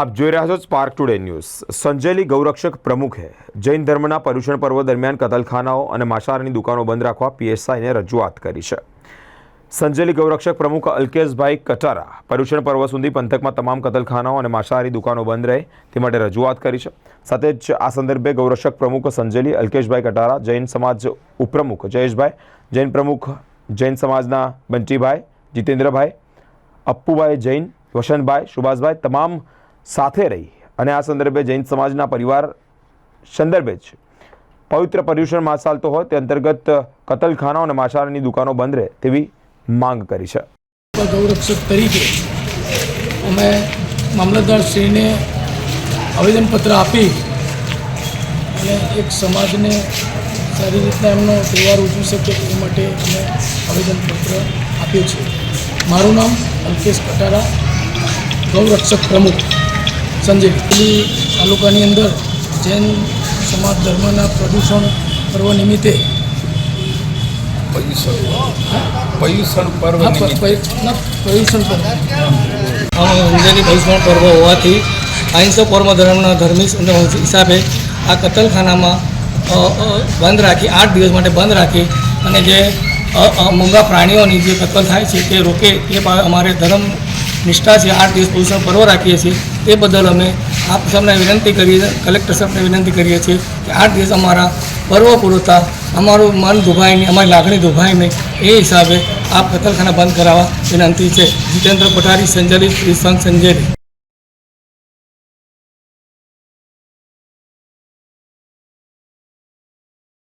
આપ જોઈ રહ્યા છો સ્પાર્ક ટુડે ન્યૂઝ સંજેલી ગૌરક્ષક પ્રમુખે જૈન ધર્મના પર્યુષણ પર્વ દરમિયાન કતલખાનાઓ અને માછારની દુકાનો બંધ રાખવા પીએસઆઈને રજૂઆત કરી છે. સંજયલી ગૌરક્ષક પ્રમુખ અલ્કેશભાઈ કટારા પર્યુષણ પર્વ સુધી પંથકમાં તમામ કતલખાનાઓ અને માંસાહારી દુકાનો બંધ રહે તે માટે રજૂઆત કરી છે. સાથે જ આ સંદર્ભે ગૌરક્ષક પ્રમુખ સંજયલી, અલ્કેશભાઈ કટારા, જૈન સમાજ ઉપપ્રમુખ જયેશભાઈ, જૈન પ્રમુખ જૈન સમાજના બંટીભાઈ, જીતેન્દ્રભાઈ, અપ્પુભાઈ જૈન, વસંતભાઈ, સુભાષભાઈ, તમામ સાથે રહી અને આ સંદર્ભે જૈન સમાજના પરિવાર સંદર્ભે જ પવિત્ર પર્યુષણ માસ ચાલતો હોય તે અંતર્ગત કતલખાનાઓ અને માછારની દુકાનો બંધ રહે તેવી માંગ કરી છે. ગૌરક્ષક તરીકે અમે મામલતદારશ્રીને આવેદનપત્ર આપી અને એક સમાજને સારી રીતના એમનો તહેવાર ઉજવી શકે એ માટે અમે આવેદનપત્ર આપ્યું છે મારું નામ અલ્કેશ કટારા ગૌરક્ષક પ્રમુખ. સંજય પેલી તાલુકાની અંદર જૈન સમાજ ધર્મના પ્રદૂષણ પર્વ નિમિત્તે પર્યુષણ પર્યુષણ પર્વ હા, પ- નિમિત્તે પ્રદૂષણ પર્વ. અંજની ભવિષ્યમાં પર્વ હોવાથી અહિંસક પર્વ ધર્મના ધર્મી હિસાબે આ કતલખાનામાં બંધ રાખી આઠ દિવસ માટે બંધ રાખી અને જે મૂંગા પ્રાણીઓની જે કતલ થાય છે તે રોકે એ અમારે ધર્મ નિષ્ઠા છે આઠ દિવસ ભવિષ્યમાં પર્વ રાખીએ છીએ. તે બદલ અમે આપ સાહેબને વિનંતી કરીએ કલેક્ટર સાહેબને વિનંતી કરીએ છીએ કે આઠ દિવસ અમારા પર્વ પૂરતા, અમારું મન દુભાય નહીં અમારી લાગણી દુભાય નહીં એ હિસાબે આપ કતલખાના બંધ કરાવવા વિનંતી છે. જીતેન્દ્ર પટારી સંજલિત સંઘ સંજેરી.